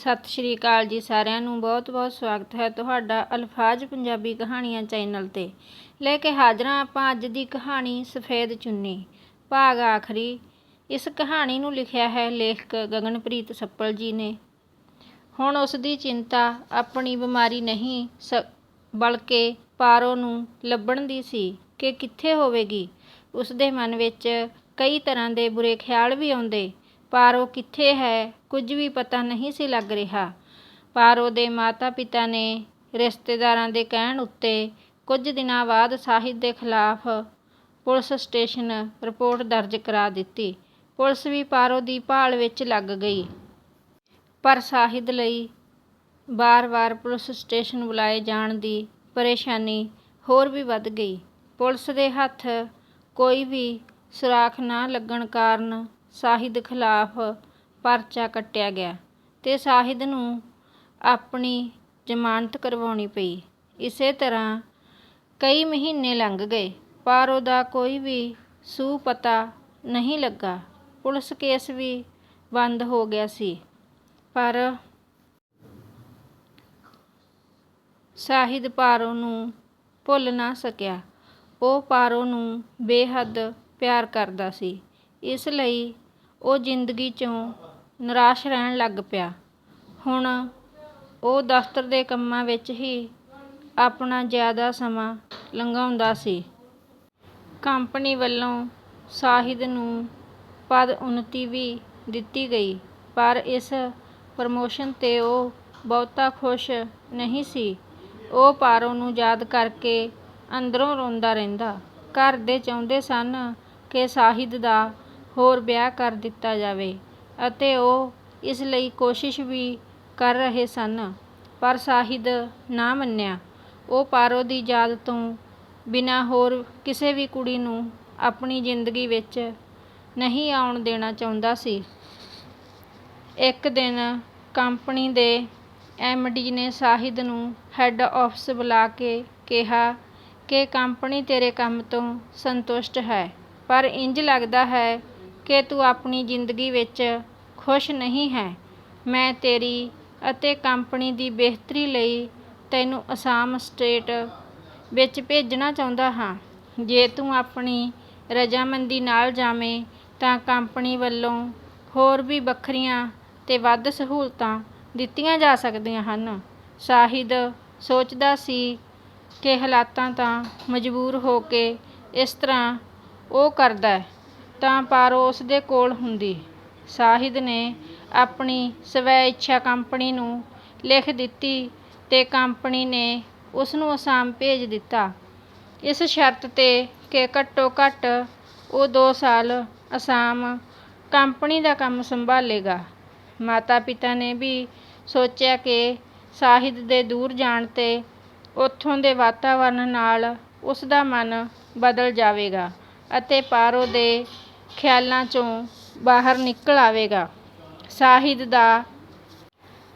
ਸਤਿ ਸ਼੍ਰੀ ਅਕਾਲ ਜੀ ਸਾਰਿਆਂ ਨੂੰ। ਬਹੁਤ-ਬਹੁਤ ਸਵਾਗਤ ਹੈ ਤੁਹਾਡਾ ਅਲਫਾਜ਼ ਪੰਜਾਬੀ ਕਹਾਣੀਆਂ ਚੈਨਲ ਤੇ। ਲੈ ਕੇ ਹਾਜ਼ਰਾਂ ਆਪਾਂ ਅੱਜ ਦੀ ਕਹਾਣੀ ਸਫੇਦ ਚੁੰਨੀ, ਭਾਗ ਆਖਰੀ। ਇਸ ਕਹਾਣੀ ਨੂੰ ਲਿਖਿਆ ਹੈ ਲੇਖਕ ਗਗਨਪ੍ਰੀਤ ਸੱਪਲ ਜੀ ਨੇ। ਹੁਣ ਉਸ ਦੀ ਚਿੰਤਾ ਆਪਣੀ ਬਿਮਾਰੀ ਨਹੀਂ, ਸ ਬਲਕਿ ਪਾਰੋ ਨੂੰ ਲੱਭਣ ਦੀ ਸੀ ਕਿ ਕਿੱਥੇ ਹੋਵੇਗੀ। ਉਸ ਦੇ ਮਨ ਵਿੱਚ ਕਈ ਤਰ੍ਹਾਂ ਦੇ ਬੁਰੇ ਖਿਆਲ ਵੀ ਆਉਂਦੇ। ਪਾਰੋ ਕਿੱਥੇ ਹੈ, ਕੁਝ ਵੀ ਪਤਾ ਨਹੀਂ ਸੀ ਲੱਗ ਰਿਹਾ। ਪਾਰੋ ਦੇ ਮਾਤਾ-ਪਿਤਾ ਨੇ ਰਿਸ਼ਤੇਦਾਰਾਂ ਦੇ ਕਹਿਣ ਉੱਤੇ ਕੁਝ ਦਿਨਾਂ ਬਾਅਦ ਸਾਹਿਦ ਦੇ ਖਿਲਾਫ ਪੁਲਿਸ ਸਟੇਸ਼ਨ ਰਿਪੋਰਟ ਦਰਜ ਕਰਾ ਦਿੱਤੀ। ਪੁਲਿਸ ਵੀ ਪਾਰੋ ਦੀ ਭਾਲ ਵਿੱਚ ਲੱਗ ਗਈ। ਪਰ ਸਾਹਿਦ ਲਈ ਵਾਰ-ਵਾਰ ਪੁਲਿਸ ਸਟੇਸ਼ਨ ਬੁਲਾਏ ਜਾਣ ਦੀ ਪਰੇਸ਼ਾਨੀ ਹੋਰ ਵੀ ਵੱਧ ਗਈ। ਪੁਲਿਸ ਦੇ ਹੱਥ ਕੋਈ ਵੀ ਸੁਰਾਖ ਨਾ ਲੱਗਣ ਕਾਰਨ ਸਾਹਿਦ ਖਿਲਾਫ ਪਰਚਾ ਕੱਟਿਆ ਗਿਆ ਤੇ ਸਾਹਿਦ ਨੂੰ ਆਪਣੀ ਜ਼ਮਾਨਤ ਕਰਵਾਉਣੀ ਪਈ। ਇਸੇ ਤਰ੍ਹਾਂ ਕਈ ਮਹੀਨੇ ਲੰਘ ਗਏ, ਪਰ ਉਹਦਾ ਕੋਈ ਵੀ ਸੂ ਪਤਾ ਨਹੀਂ ਲੱਗਾ। ਪੁਲਿਸ ਕੇਸ ਵੀ ਬੰਦ ਹੋ ਗਿਆ ਸੀ, ਪਰ ਸਾਹਿਦ ਪਾਰੋ ਨੂੰ ਭੁੱਲ ਨਾ ਸਕਿਆ। ਉਹ ਪਾਰੋ ਨੂੰ ਬੇਹੱਦ ਪਿਆਰ ਕਰਦਾ ਸੀ। ਇਸ ਲਈ ਉਹ ਜ਼ਿੰਦਗੀ 'ਚੋਂ ਨਿਰਾਸ਼ ਰਹਿਣ ਲੱਗ ਪਿਆ। ਹੁਣ ਉਹ ਦਫ਼ਤਰ ਦੇ ਕੰਮਾਂ ਵਿੱਚ ਹੀ ਆਪਣਾ ਜ਼ਿਆਦਾ ਸਮਾਂ ਲੰਘਾਉਂਦਾ ਸੀ। ਕੰਪਨੀ ਵੱਲੋਂ ਸਾਹਿਦ ਨੂੰ ਪਦ ਉੱਨਤੀ ਵੀ ਦਿੱਤੀ ਗਈ, ਪਰ ਇਸ ਪ੍ਰਮੋਸ਼ਨ 'ਤੇ ਉਹ ਬਹੁਤਾ ਖੁਸ਼ ਨਹੀਂ ਸੀ। ਉਹ ਪਾਰੋ ਨੂੰ ਯਾਦ ਕਰਕੇ ਅੰਦਰੋਂ ਰੋਂਦਾ ਰਹਿੰਦਾ। ਘਰ ਦੇ ਚਾਹੁੰਦੇ ਸਨ ਕਿ ਸਾਹਿਦ ਦਾ ਹੋਰ ਵਿਆਹ ਕਰ ਦਿੱਤਾ ਜਾਵੇ ਅਤੇ ਉਹ ਇਸ ਲਈ ਕੋਸ਼ਿਸ਼ ਵੀ ਕਰ ਰਹੇ ਸਨ, ਪਰ ਸਾਹਿਦ ਨਾ ਮੰਨਿਆ। ਉਹ ਪਾਰੋ ਦੀ ਯਾਦ ਤੋਂ ਬਿਨਾਂ ਹੋਰ ਕਿਸੇ ਵੀ ਕੁੜੀ ਨੂੰ ਆਪਣੀ ਜ਼ਿੰਦਗੀ ਵਿੱਚ ਨਹੀਂ ਆਉਣ ਦੇਣਾ ਚਾਹੁੰਦਾ ਸੀ। ਇੱਕ ਦਿਨ ਕੰਪਨੀ ਦੇ ਐਮਡੀ ਨੇ ਸਾਹਿਦ ਨੂੰ ਹੈੱਡ ਆਫਿਸ ਬੁਲਾ ਕੇ ਕਿਹਾ ਕਿ ਕੰਪਨੀ ਤੇਰੇ ਕੰਮ ਤੋਂ ਸੰਤੁਸ਼ਟ ਹੈ, ਪਰ ਇੰਜ ਲੱਗਦਾ ਹੈ ਕਿ ਤੂੰ ਆਪਣੀ ਜ਼ਿੰਦਗੀ ਵਿੱਚ ਖੁਸ਼ ਨਹੀਂ ਹੈ। ਮੈਂ ਤੇਰੀ ਅਤੇ ਕੰਪਨੀ ਦੀ ਬਿਹਤਰੀ ਲਈ ਤੈਨੂੰ ਅਸਾਮ ਸਟੇਟ ਵਿੱਚ ਭੇਜਣਾ ਚਾਹੁੰਦਾ ਹਾਂ। ਜੇ ਤੂੰ ਆਪਣੀ ਰਜ਼ਾਮੰਦੀ ਨਾਲ ਜਾਵੇਂ ਤਾਂ ਕੰਪਨੀ ਵੱਲੋਂ ਹੋਰ ਵੀ ਵੱਖਰੀਆਂ ਤੇ ਵੱਧ ਸਹੂਲਤਾਂ ਦਿੱਤੀਆਂ ਜਾ ਸਕਦੀਆਂ ਹਨ। ਸਾਹਿਦ ਸੋਚਦਾ ਸੀ ਕਿ ਹਾਲਾਤਾਂ ਤਾਂ ਮਜਬੂਰ ਹੋ ਕੇ ਇਸ ਤਰ੍ਹਾਂ ਉਹ ਕਰਦਾ ਤਾਂ ਪਰ ਉਸ ਦੇ ਕੋਲ ਹੁੰਦੀ। ਸਾਹਿਦ ਨੇ ਆਪਣੀ ਸਵੈ ਇੱਛਾ ਕੰਪਨੀ ਨੂੰ ਲਿਖ ਦਿੱਤੀ ਤੇ ਕੰਪਨੀ ਨੇ ਉਸਨੂੰ ਅਸਾਮ ਭੇਜ ਦਿੱਤਾ। ਇਸ ਸ਼ਰਤ ਤੇ ਕਿ ਘੱਟੋ ਘੱਟ ਉਹ ਦੋ ਸਾਲ ਅਸਾਮ ਕੰਪਨੀ ਦਾ ਕੰਮ ਸੰਭਾਲੇਗਾ। ਮਾਤਾ ਪਿਤਾ ਨੇ ਵੀ ਸੋਚਿਆ ਕਿ ਸਾਹਿਦ ਦੇ ਦੂਰ ਜਾਣ ਤੇ ਉੱਥੋਂ ਦੇ ਵਾਤਾਵਰਨ ਨਾਲ ਉਸਦਾ ਮਨ ਬਦਲ ਜਾਵੇਗਾ ਅਤੇ ਪਾਰੋ ਦੇ ਖਿਆਲਾਂ ਚੋਂ ਬਾਹਰ ਨਿਕਲ ਆਵੇਗਾ। ਸਾਹਿਦ ਦਾ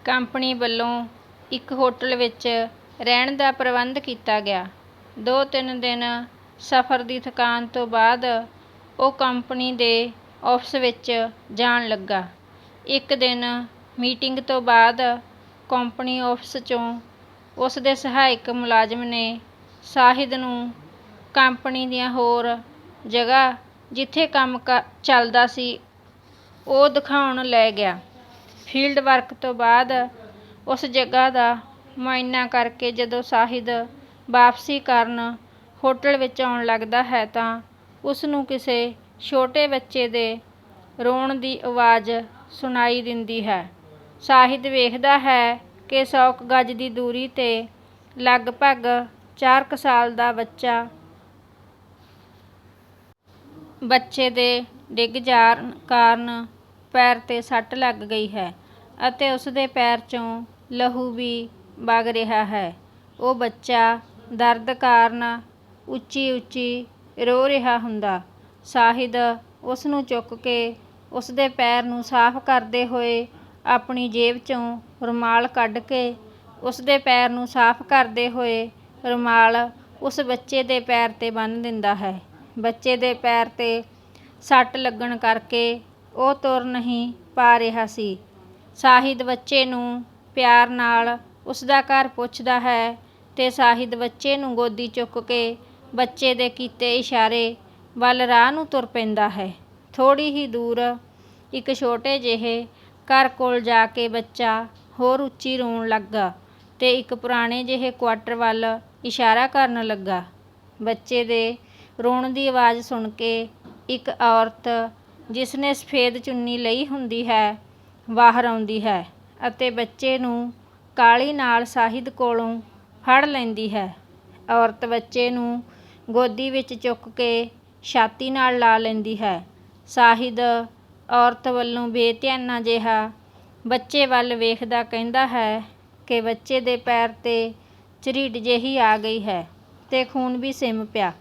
ਕੰਪਨੀ ਵੱਲੋਂ ਇੱਕ ਹੋਟਲ ਵਿੱਚ ਰਹਿਣ ਦਾ ਪ੍ਰਬੰਧ ਕੀਤਾ ਗਿਆ। ਦੋ ਤਿੰਨ ਦਿਨ ਸਫ਼ਰ ਦੀ ਥਕਾਨ ਤੋਂ ਬਾਅਦ ਉਹ ਕੰਪਨੀ ਦੇ ਆਫਿਸ ਵਿੱਚ ਜਾਣ ਲੱਗਾ। ਇੱਕ ਦਿਨ ਮੀਟਿੰਗ ਤੋਂ ਬਾਅਦ ਕੰਪਨੀ ਆਫਿਸ 'ਚੋਂ ਉਸ ਦੇ ਸਹਾਇਕ ਮੁਲਾਜ਼ਮ ਨੇ ਸਾਹਿਦ ਨੂੰ ਕੰਪਨੀ ਦੀਆਂ ਹੋਰ ਜਗ੍ਹਾ ਜਿੱਥੇ ਕੰਮ ਕ, ਚੱਲਦਾ ਸੀ, ਉਹ ਦਿਖਾਉਣ ਲੈ ਗਿਆ। ਫੀਲਡ ਵਰਕ ਤੋਂ ਬਾਅਦ ਉਸ ਜਗ੍ਹਾ ਦਾ ਮੁਆਇਨਾ ਕਰਕੇ ਜਦੋਂ ਸਾਹਿਦ ਵਾਪਸੀ ਕਰਨ ਹੋਟਲ ਵਿੱਚ ਆਉਣ ਲੱਗਦਾ ਹੈ ਤਾਂ ਉਸ ਨੂੰ ਕਿਸੇ ਛੋਟੇ ਬੱਚੇ ਦੇ ਰੋਣ ਦੀ ਆਵਾਜ਼ ਸੁਣਾਈ ਦਿੰਦੀ ਹੈ। ਸਾਹਿਦ ਵੇਖਦਾ ਹੈ ਕਿ 100 ਗਜ ਦੀ ਦੂਰੀ ਤੇ ਲਗਭਗ 4 ਸਾਲ ਦਾ ਬੱਚਾ ਬੱਚੇ ਦੇ ਡਿੱਗ ਜਾਣ ਕਾਰਨ ਪੈਰ ਤੇ ਸੱਟ ਲੱਗ ਗਈ ਹੈ ਅਤੇ ਉਸ ਦੇ ਪੈਰ 'ਚੋਂ ਲਹੂ ਵੀ ਵਗ ਰਿਹਾ ਹੈ। ਉਹ ਬੱਚਾ ਦਰਦ ਕਾਰਨ ਉੱਚੀ-ਉੱਚੀ ਰੋ ਰਿਹਾ ਹੁੰਦਾ। ਸਾਹਿਦ ਉਸ ਨੂੰ ਚੁੱਕ ਕੇ ਉਸ ਦੇ ਪੈਰ ਨੂੰ ਸਾਫ਼ ਕਰਦੇ ਹੋਏ ਆਪਣੀ ਜੇਬ 'ਚੋਂ ਰੁਮਾਲ ਕੱਢ ਕੇ ਉਸ ਦੇ ਪੈਰ ਨੂੰ ਸਾਫ਼ ਕਰਦੇ ਹੋਏ ਰੁਮਾਲ ਉਸ ਬੱਚੇ ਦੇ ਪੈਰ 'ਤੇ ਬੰਨ੍ਹ ਦਿੰਦਾ ਹੈ। ਬੱਚੇ ਦੇ ਪੈਰ 'ਤੇ ਸੱਟ ਲੱਗਣ ਕਰਕੇ ਉਹ ਤੁਰ ਨਹੀਂ ਪਾ ਰਿਹਾ ਸੀ। ਸਾਹਿਦ ਬੱਚੇ ਨੂੰ ਪਿਆਰ ਨਾਲ ਉਸ ਦਾ ਘਰ ਪੁੱਛਦਾ ਹੈ ਤੇ ਸਾਹਿਦ ਬੱਚੇ ਨੂੰ ਗੋਦੀ ਚੁੱਕ ਕੇ ਬੱਚੇ ਦੇ ਕੀਤੇ ਇਸ਼ਾਰੇ ਵੱਲ ਰਾਹ ਨੂੰ ਤੁਰ ਪੈਂਦਾ ਹੈ। ਥੋੜੀ ਹੀ ਦੂਰ ਇੱਕ ਛੋਟੇ ਜਿਹੇ ਘਰ ਕੋਲ ਜਾ ਕੇ ਬੱਚਾ ਹੋਰ ਉੱਚੀ ਰੋਣ ਲੱਗਾ ਤੇ ਇੱਕ ਪੁਰਾਣੇ ਜਿਹੇ ਕੁਆਟਰ ਵੱਲ ਇਸ਼ਾਰਾ ਕਰਨ ਲੱਗਾ। ਬੱਚੇ ਦੇ ਰੋਣ ਦੀ ਆਵਾਜ਼ ਸੁਣ ਕੇ ਇੱਕ ਔਰਤ ਜਿਸ ਨੇ ਸਫੇਦ ਚੁੰਨੀ ਲਈ ਹੁੰਦੀ ਹੈ, ਬਾਹਰ ਆਉਂਦੀ ਹੈ ਅਤੇ ਬੱਚੇ ਨੂੰ ਕਾਹਲੀ ਨਾਲ ਸਾਹਿਦ ਕੋਲੋਂ ਫੜ ਲੈਂਦੀ ਹੈ। ਔਰਤ ਬੱਚੇ ਨੂੰ ਗੋਦੀ ਵਿੱਚ ਚੁੱਕ ਕੇ ਛਾਤੀ ਨਾਲ ਲਾ ਲੈਂਦੀ ਹੈ। ਸਾਹਿਦ ਔਰਤ ਵੱਲੋਂ ਬੇਧਿਆਨਾ ਜਿਹਾ ਬੱਚੇ ਵੱਲ ਵੇਖਦਾ ਕਹਿੰਦਾ ਹੈ ਕਿ ਬੱਚੇ ਦੇ ਪੈਰ ਤੇ ਝਰੀਟ ਜਿਹੀ ਆ ਗਈ ਹੈ ਤੇ ਖੂਨ ਵੀ ਸਿਮ ਪਿਆ।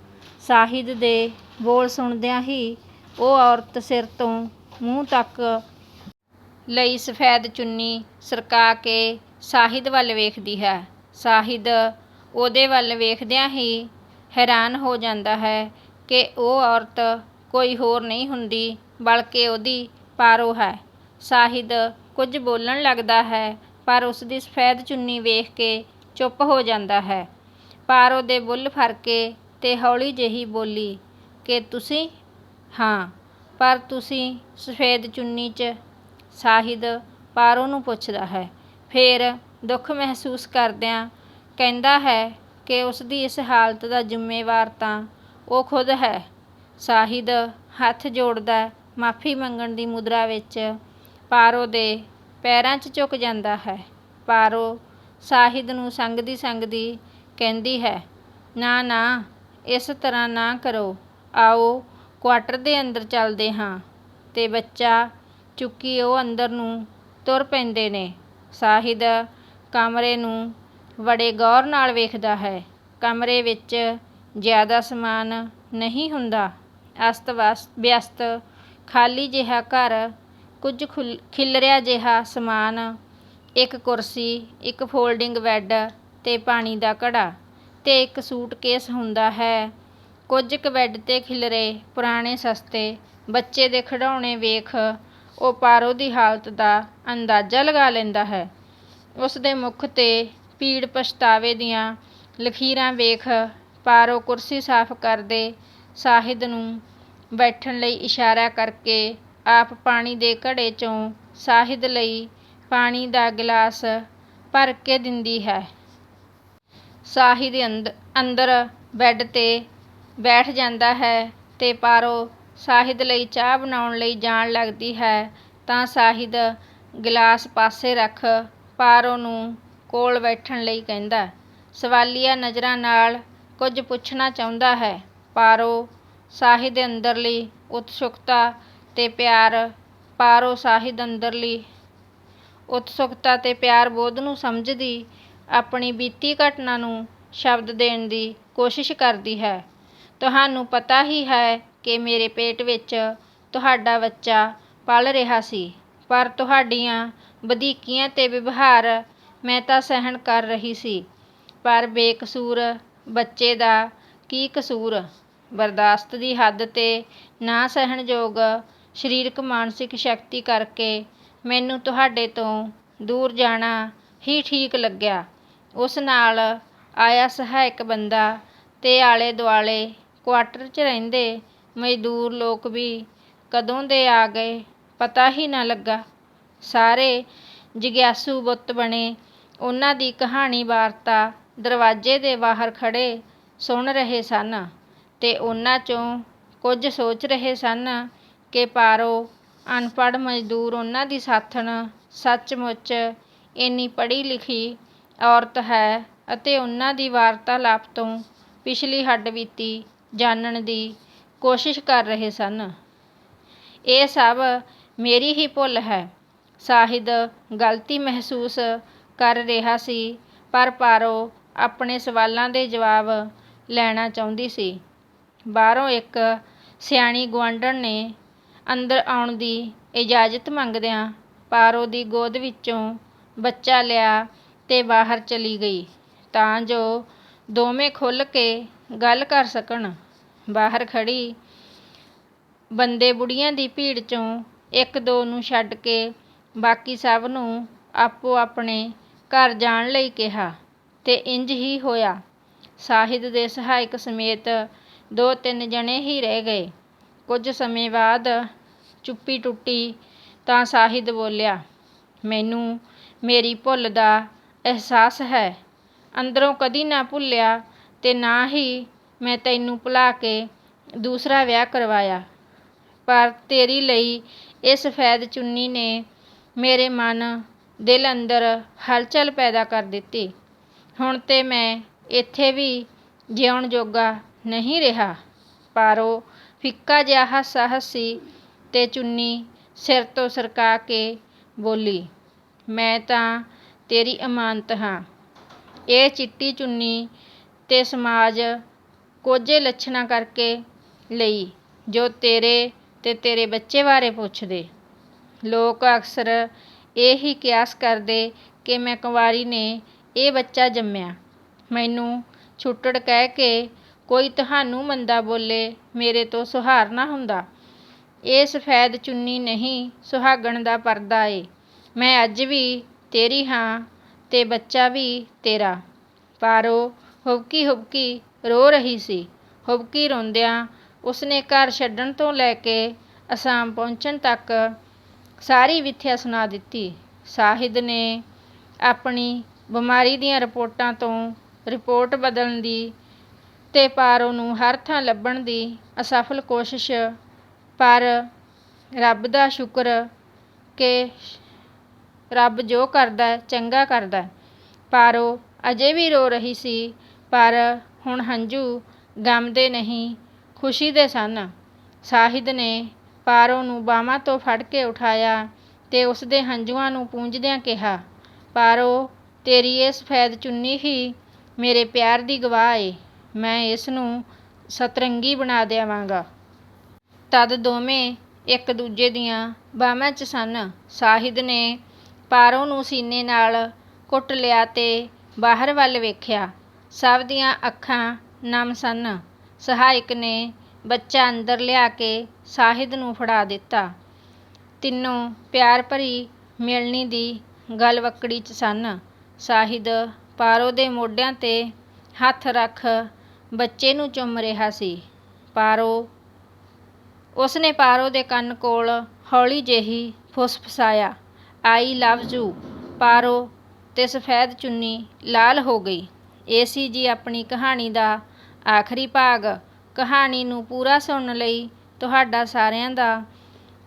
ਸਾਹਿਦ ਦੇ ਬੋਲ ਸੁਣਦਿਆਂ ਹੀ ਉਹ ਔਰਤ ਸਿਰ ਤੋਂ ਮੂੰਹ ਤੱਕ ਲਈ ਸਫੈਦ ਚੁੰਨੀ ਸਰਕਾ ਕੇ ਸਾਹਿਦ ਵੱਲ ਵੇਖਦੀ ਹੈ। ਸਾਹਿਦ ਉਹਦੇ ਵੱਲ ਵੇਖਦਿਆਂ ਹੀ ਹੈਰਾਨ ਹੋ ਜਾਂਦਾ ਹੈ ਕਿ ਉਹ ਔਰਤ ਕੋਈ ਹੋਰ ਨਹੀਂ ਹੁੰਦੀ, ਬਲਕਿ ਉਹਦੀ ਪਾਰੋ ਹੈ। ਸਾਹਿਦ ਕੁਝ ਬੋਲਣ ਲੱਗਦਾ ਹੈ, ਪਰ ਉਸ ਦੀ ਸਫੈਦ ਚੁੰਨੀ ਵੇਖ ਕੇ ਚੁੱਪ ਹੋ ਜਾਂਦਾ ਹੈ। ਪਾਰੋ ਦੇ ਬੁੱਲ ਫੜ ਕੇ ਤੇ ਹੌਲੀ ਜਿਹੀ ਬੋਲੀ, ਕਿ ਤੁਸੀਂ? ਹਾਂ, ਪਰ ਤੁਸੀਂ ਸਫੇਦ ਚੁੰਨੀ 'ਚ ਸਾਹਿਦ ਪਾਰੋ ਨੂੰ ਪੁੱਛਦਾ ਹੈ। ਫਿਰ ਦੁੱਖ ਮਹਿਸੂਸ ਕਰਦਿਆਂ ਕਹਿੰਦਾ ਹੈ ਕਿ ਉਸਦੀ ਇਸ ਹਾਲਤ ਦਾ ਜ਼ਿੰਮੇਵਾਰ ਤਾਂ ਉਹ ਖੁਦ ਹੈ। ਸਾਹਿਦ ਹੱਥ ਜੋੜਦਾ ਮਾਫੀ ਮੰਗਣ ਦੀ ਮੁਦਰਾ ਵਿੱਚ ਪਾਰੋ ਦੇ ਪੈਰਾਂ 'ਚ ਝੁਕ ਜਾਂਦਾ ਹੈ। ਪਾਰੋ ਸਾਹਿਦ ਨੂੰ ਸੰਗਦੀ ਸੰਗਦੀ ਕਹਿੰਦੀ ਹੈ, ਨਾ ਨਾ ਇਸ ਤਰ੍ਹਾਂ ਨਾ ਕਰੋ। ਆਓ, ਕੁਆਟਰ ਦੇ ਅੰਦਰ ਚੱਲਦੇ ਹਾਂ ਤੇ ਬੱਚਾ ਚੁੱਕੀ ਉਹ ਅੰਦਰ ਨੂੰ ਤੁਰ ਪੈਂਦੇ ਨੇ। ਸਾਹਿਦ ਕਮਰੇ ਨੂੰ ਬੜੇ ਗੌਰ ਨਾਲ ਵੇਖਦਾ ਹੈ। ਕਮਰੇ ਵਿੱਚ ਜ਼ਿਆਦਾ ਸਮਾਨ ਨਹੀਂ ਹੁੰਦਾ। ਅਸਤ ਵਸਤ ਵਿਅਸਤ, ਖਾਲੀ ਜਿਹਾ ਘਰ, ਕੁਝ ਖੁੱਲ- ਖਿਲਰਿਆ ਜਿਹਾ ਸਮਾਨ, ਇੱਕ ਕੁਰਸੀ, ਇੱਕ ਫੋਲਡਿੰਗ ਬੈੱਡ ਤੇ ਪਾਣੀ ਦਾ ਘੜਾ। ਤੇ ਇੱਕ ਸੂਟਕੇਸ ਹੁੰਦਾ ਹੈ। ਕੁਝ ਕੁ ਬੈੱਡ ਤੇ ਖਿਲਰੇ, ਪੁਰਾਣੇ ਸਸਤੇ, ਬੱਚੇ ਦੇ ਖਿਡੌਣੇ ਵੇਖ ਉਹ ਪਾਰੋ ਦੀ ਹਾਲਤ ਦਾ ਅੰਦਾਜ਼ਾ ਲਗਾ ਲੈਂਦਾ ਹੈ। ਉਸ ਦੇ ਮੁਖ ਤੇ ਪੀੜ ਪਛਤਾਵੇ ਦੀਆਂ ਲਕੀਰਾਂ ਵੇਖ ਪਾਰੋ ਕੁਰਸੀ ਸਾਫ਼ ਕਰਦੇ ਸਾਹਿਦ ਨੂੰ ਬੈਠਣ ਲਈ ਇਸ਼ਾਰਾ ਕਰਕੇ ਆਪ ਪਾਣੀ ਦੇ ਘੜੇ ਚੋਂ ਸਾਹਿਦ ਲਈ ਪਾਣੀ ਦਾ ਗਿਲਾਸ ਭਰ ਕੇ ਦਿੰਦੀ ਹੈ। ਸਾਹਿਦ ਅੰਦ- ਅੰਦਰ ਬੈੱਡ ਤੇ ਬੈਠ ਜਾਂਦਾ ਹੈ ਅਤੇ ਪਾਰੋ ਸਾਹਿਦ ਲਈ ਚਾਹ ਬਣਾਉਣ ਲਈ ਜਾਣ ਲੱਗਦੀ ਹੈ, ਤਾਂ ਸਾਹਿਦ ਗਿਲਾਸ ਪਾਸੇ ਰੱਖ ਪਾਰੋ ਨੂੰ ਕੋਲ ਬੈਠਣ ਲਈ ਕਹਿੰਦਾ, ਸਵਾਲੀਆ ਨਜ਼ਰਾਂ ਨਾਲ ਕੁਝ ਪੁੱਛਣਾ ਚਾਹੁੰਦਾ ਹੈ। ਪਾਰੋ ਸਾਹਿਦ ਅੰਦਰਲੀ ਉਤਸੁਕਤਾ ਅਤੇ ਪਿਆਰ, ਪਾਰੋ ਸਾਹਿਦ ਅੰਦਰਲੀ ਉਤਸੁਕਤਾ ਅਤੇ ਪਿਆਰ ਬੋਧ ਨੂੰ ਸਮਝਦੀ ਆਪਣੀ ਬੀਤੀ ਘਟਨਾ ਨੂੰ ਸ਼ਬਦ ਦੇਣ ਦੀ ਕੋਸ਼ਿਸ਼ ਕਰਦੀ ਹੈ। ਤੁਹਾਨੂੰ ਪਤਾ ਹੀ ਹੈ ਕਿ ਮੇਰੇ ਪੇਟ ਵਿੱਚ ਤੁਹਾਡਾ ਬੱਚਾ ਪਲ ਰਿਹਾ ਸੀ, ਪਰ ਤੁਹਾਡੀਆਂ ਵਧੀਕੀਆਂ ਤੇ ਵਿਵਹਾਰ ਮੈਂ ਤਾਂ ਸਹਿਣ ਕਰ ਰਹੀ ਸੀ। ਪਰ ਬੇਕਸੂਰ ਬੱਚੇ ਦਾ ਕੀ ਕਸੂਰ? ਬਰਦਾਸ਼ਤ ਦੀ ਹੱਦ ਤੇ ਨਾ ਸਹਿਣਯੋਗ ਸਰੀਰਕ ਮਾਨਸਿਕ ਸ਼ਕਤੀ ਕਰਕੇ ਮੈਨੂੰ ਤੁਹਾਡੇ ਤੋਂ ਦੂਰ ਜਾਣਾ ਹੀ ਠੀਕ ਲੱਗਿਆ। ਉਸ ਨਾਲ ਆਇਆ ਸਹਾਇਕ ਬੰਦਾ ਤੇ ਆਲੇ ਦੁਆਲੇ ਕੁਆਟਰ 'ਚ ਰਹਿੰਦੇ ਮਜ਼ਦੂਰ ਲੋਕ ਵੀ ਕਦੋਂ ਦੇ ਆ ਗਏ ਪਤਾ ਹੀ ਨਾ ਲੱਗਾ। ਸਾਰੇ ਜਿਗਿਆਸੂ ਬੁੱਤ ਬਣੇ। ਉਹਨਾਂ ਦੀ ਕਹਾਣੀ ਵਾਰਤਾ ਦਰਵਾਜ਼ੇ ਦੇ ਬਾਹਰ ਖੜੇ ਸੁਣ ਰਹੇ ਸਨ ਤੇ ਉਹਨਾਂ ਚੋਂ ਕੁਝ ਸੋਚ ਰਹੇ ਸਨ ਕਿ ਪਾਰੋ ਅਨਪੜ੍ਹ ਮਜ਼ਦੂਰ ਉਹਨਾਂ ਦੀ ਸਾਥਣ ਸੱਚਮੁੱਚ ਇੰਨੀ ਪੜ੍ਹੀ ਲਿਖੀ ਔਰਤ ਹੈ ਅਤੇ ਉਹਨਾਂ ਦੀ ਵਾਰਤਾਲਾਪ ਤੋਂ ਪਿਛਲੀ ਹੱਡਬੀਤੀ ਜਾਣਨ ਦੀ ਕੋਸ਼ਿਸ਼ ਕਰ ਰਹੇ ਸਨ। ਇਹ ਸਭ ਮੇਰੀ ਹੀ ਭੁੱਲ ਹੈ। ਸਾਹਿਦ ਗਲਤੀ ਮਹਿਸੂਸ ਕਰ ਰਿਹਾ ਸੀ, ਪਰ ਪਾਰੋ ਆਪਣੇ ਸਵਾਲਾਂ ਦੇ ਜਵਾਬ ਲੈਣਾ ਚਾਹੁੰਦੀ ਸੀ। ਬਾਹਰੋਂ ਇੱਕ ਸਿਆਣੀ ਗੁਆਂਢਣ ਨੇ ਅੰਦਰ ਆਉਣ ਦੀ ਇਜਾਜ਼ਤ ਮੰਗਦਿਆਂ ਪਾਰੋ ਦੀ ਗੋਦ ਵਿੱਚੋਂ ਬੱਚਾ ਲਿਆ ਤੇ ਬਾਹਰ ਚਲੀ ਗਈ ਤਾਂ ਜੋ ਦੋਵੇਂ ਖੁੱਲ੍ਹ ਕੇ ਗੱਲ ਕਰ ਸਕਣ। ਬਾਹਰ ਖੜ੍ਹੀ ਬੰਦੇ ਬੁੜੀਆਂ ਦੀ ਭੀੜ ਚੋਂ ਇੱਕ ਦੋ ਨੂੰ ਛੱਡ ਕੇ ਬਾਕੀ ਸਭ ਨੂੰ ਆਪੋ ਆਪਣੇ ਘਰ ਜਾਣ ਲਈ ਕਿਹਾ ਤੇ ਇੰਜ ਹੀ ਹੋਇਆ। ਸਾਹਿਦ ਦੇ ਸਹਾਇਕ ਸਮੇਤ ਦੋ ਤਿੰਨ ਜਣੇ ਹੀ ਰਹਿ ਗਏ। ਕੁਝ ਸਮੇਂ ਬਾਅਦ ਚੁੱਪੀ ਟੁੱਟੀ ਤਾਂ ਸਾਹਿਦ ਬੋਲਿਆ, ਮੈਨੂੰ ਮੇਰੀ ਭੁੱਲ ਦਾ ਅਹਿਸਾਸ ਹੈ। ਅੰਦਰੋਂ ਕਦੀ ਨਾ ਭੁੱਲਿਆ ਤੇ ਨਾ ਹੀ ਮੈਂ ਤੈਨੂੰ ਭੁਲਾ ਕੇ ਦੂਸਰਾ ਵਿਆਹ ਕਰਵਾਇਆ। ਪਰ ਤੇਰੀ ਲਈ ਇਹ ਸਫੈਦ ਚੁੰਨੀ ਨੇ ਮੇਰੇ ਮਨ, ਦਿਲ ਅੰਦਰ ਹਲਚਲ ਪੈਦਾ ਕਰ ਦਿੱਤੀ। ਹੁਣ ਤੇ ਮੈਂ ਇੱਥੇ ਵੀ ਜਿਉਣ ਜੋਗਾ ਨਹੀਂ ਰਿਹਾ। ਪਾਰੋ ਫਿੱਕਾ ਜਿਹਾ ਹਾਸਾ ਹੱਸੀ ਤੇ ਚੁੰਨੀ ਸਿਰ ਤੋਂ ਸਰਕਾ ਕੇ ਬੋਲੀ, ਮੈਂ ਤਾਂ ਤੇਰੀ ਅਮਾਨਤ ਹਾਂ। ਇਹ ਚਿੱਟੀ ਚੁੰਨੀ ਤੇ ਸਮਾਜ ਕੋਝੇ ਲੱਛਣਾਂ ਕਰਕੇ ਲਈ, ਜੋ ਤੇਰੇ ਤੇ ਤੇਰੇ ਬੱਚੇ ਬਾਰੇ ਪੁੱਛਦੇ। ਲੋਕ ਅਕਸਰ ਇਹ ਹੀ ਕਿਆਸ ਕਰਦੇ ਕਿ ਮੈਂ ਕੁੰਵਾਰੀ ਨੇ ਇਹ ਬੱਚਾ ਜੰਮਿਆ। ਮੈਨੂੰ ਛੁੱਟੜ ਕਹਿ ਕੇ ਕੋਈ ਤੁਹਾਨੂੰ ਮੰਦਾ ਬੋਲੇ, ਮੇਰੇ ਤੋਂ ਸੁਹਾਰ ਨਾ ਹੁੰਦਾ। ਇਹ ਸਫੈਦ ਚੁੰਨੀ ਨਹੀਂ ਸੁਹਾਗਣ ਦਾ ਪਰਦਾ ਏ। ਮੈਂ ਅੱਜ ਵੀ ਤੇਰੀ ਹਾਂ ਤੇ ਬੱਚਾ ਵੀ ਤੇਰਾ। ਪਾਰੋ, ਹੁਬਕੀ ਹੁਬਕੀ ਰੋ ਰਹੀ ਸੀ। ਹੁਬਕੀ ਰੋਂਦਿਆਂ ਉਸਨੇ ਘਰ ਛੱਡਣ ਤੋਂ ਲੈ ਕੇ ਅਸਾਮ ਪਹੁੰਚਣ ਤੱਕ ਸਾਰੀ ਵਿਥਿਆ ਸੁਣਾ ਦਿੱਤੀ। ਸਾਹਿਦ ਨੇ ਆਪਣੀ ਬਿਮਾਰੀ ਦੀਆਂ ਰਿਪੋਰਟਾਂ ਤੋਂ ਰਿਪੋਰਟ ਬਦਲਣ ਦੀ ਤੇ ਪਾਰੋ ਨੂੰ ਹਰ ਥਾਂ ਲੱਭਣ ਦੀ ਅਸਫਲ ਕੋਸ਼ਿਸ਼, ਪਰ ਰੱਬ ਦਾ ਸ਼ੁਕਰ ਕਿ ਰੱਬ ਜੋ ਕਰਦਾ ਚੰਗਾ ਕਰਦਾ ਪਾਰੋ, ਅਜੇ ਵੀ ਰੋ ਰਹੀ ਸੀ, ਪਰ ਹੁਣ ਹੰਝੂ ਗਮ ਦੇ ਨਹੀਂ, ਖੁਸ਼ੀ ਦੇ ਸਨ। ਸਾਹਿਦ ਨੇ ਪਾਰੋ ਨੂੰ ਬਾਹਾਂ ਤੋਂ ਫੜ ਕੇ ਉਠਾਇਆ ਤੇ ਉਸਦੇ ਹੰਝੂਆਂ ਨੂੰ ਪੂੰਝਦਿਆਂ ਕਿਹਾ, ਪਾਰੋ, ਤੇਰੀ ਇਹ ਸਫੈਦ ਚੁੰਨੀ ਹੀ ਮੇਰੇ ਪਿਆਰ ਦੀ ਗਵਾਹ ਏ। ਮੈਂ ਇਸ ਨੂੰ ਸਤਰੰਗੀ ਬਣਾ ਦੇਵਾਂਗਾ। ਤਦ ਦੋਵੇਂ ਇੱਕ ਦੂਜੇ ਦੀਆਂ ਬਾਹਾਂ 'ਚ ਸਨ। ਸਾਹਿਦ ਨੇ ਪਾਰੋ ਨੂੰ ਸੀਨੇ ਨਾਲ ਘੁੱਟ ਲਿਆ ਤੇ ਬਾਹਰ ਵੱਲ ਵੇਖਿਆ। ਸਭ ਦੀਆਂ ਅੱਖਾਂ ਨਮ ਸਨ। ਸਹਾਇਕ ਨੇ ਬੱਚਾ ਅੰਦਰ ਲਿਆ ਕੇ ਸਾਹਿਦ ਨੂੰ ਫੜਾ ਦਿੱਤਾ। ਤਿੰਨੋਂ ਪਿਆਰ ਭਰੀ ਮਿਲਣੀ ਦੀ ਗਲਵੱਕੜੀ 'ਚ ਸਨ। ਸਾਹਿਦ ਪਾਰੋ ਦੇ ਮੋਢਿਆਂ ਤੇ ਹੱਥ ਰੱਖ ਬੱਚੇ ਨੂੰ ਚੁੰਮ ਰਿਹਾ ਸੀ। ਪਾਰੋ, ਉਸਨੇ ਪਾਰੋ ਦੇ ਕੰਨ ਕੋਲ ਹੌਲੀ ਜਿਹੀ ਫੁਸਫਸਾਇਆ ਆਈ ਲਵ ਯੂ, ਪਾਰੋ, ਤੇ ਸਫੈਦ ਚੁੰਨੀ ਲਾਲ ਹੋ ਗਈ। ਇਹ ਸੀ ਜੀ ਆਪਣੀ ਕਹਾਣੀ ਦਾ ਆਖਰੀ ਭਾਗ। ਕਹਾਣੀ ਨੂੰ ਪੂਰਾ ਸੁਣਨ ਲਈ ਤੁਹਾਡਾ ਸਾਰਿਆਂ ਦਾ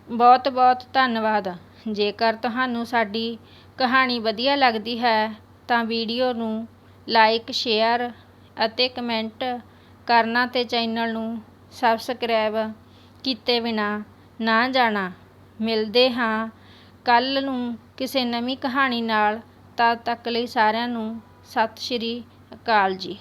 ਬਹੁਤ ਬਹੁਤ ਧੰਨਵਾਦ। ਜੇਕਰ ਤੁਹਾਨੂੰ ਸਾਡੀ ਕਹਾਣੀ ਵਧੀਆ ਲੱਗਦੀ ਹੈ, ਤਾਂ ਵੀਡੀਓ ਨੂੰ ਲਾਈਕ, ਸ਼ੇਅਰ ਅਤੇ ਕਮੈਂਟ ਕਰਨਾ ਤੇ ਚੈਨਲ ਨੂੰ ਸਬਸਕ੍ਰਾਈਬ ਕੀਤੇ ਬਿਨਾ ਨਾ ਜਾਣਾ। ਮਿਲਦੇ ਹਾਂ ਕੱਲ੍ਹ ਨੂੰ ਕਿਸੇ ਨਵੀਂ ਕਹਾਣੀ ਨਾਲ ਤਦ ਤੱਕ ਲਈ ਸਾਰਿਆਂ ਨੂੰ ਸਤਿ ਸ਼੍ਰੀ ਅਕਾਲ ਜੀ।